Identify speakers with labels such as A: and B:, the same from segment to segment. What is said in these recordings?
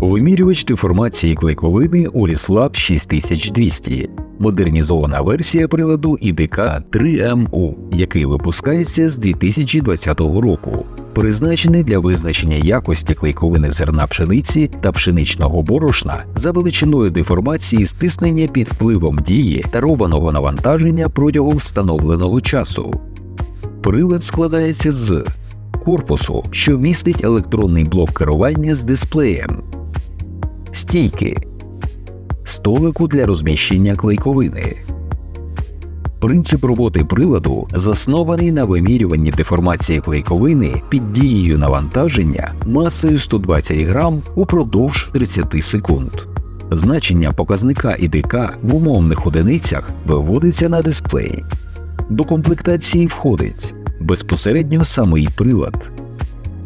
A: Вимірювач деформації клейковини Olieslab 6200. Модернізована версія приладу ІДК 3MU, який випускається з 2020 року. Призначений для визначення якості клейковини зерна пшениці та пшеничного борошна за величиною деформації стиснення під впливом дії тарованого навантаження протягом встановленого часу. Прилад складається з корпусу, що містить електронний блок керування з дисплеєм, стійки, столику для розміщення клейковини. Принцип роботи приладу заснований на вимірюванні деформації клейковини під дією навантаження масою 120 грам упродовж 30 секунд. Значення показника ІДК в умовних одиницях виводиться на дисплей. До комплектації входить безпосередньо самий прилад,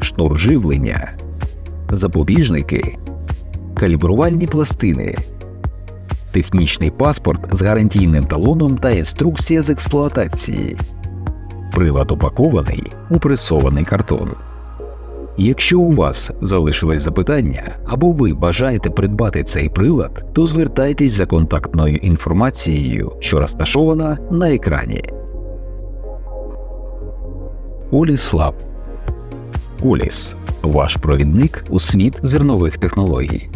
A: шнур живлення, запобіжники, калібрувальні пластини, технічний паспорт з гарантійним талоном та інструкція з експлуатації. Прилад упакований у пресований картон. Якщо у вас залишились запитання або ви бажаєте придбати цей прилад, то звертайтесь за контактною інформацією, що розташована на екрані. Оліс Лаб. Оліс ваш провідник у світ зернових технологій.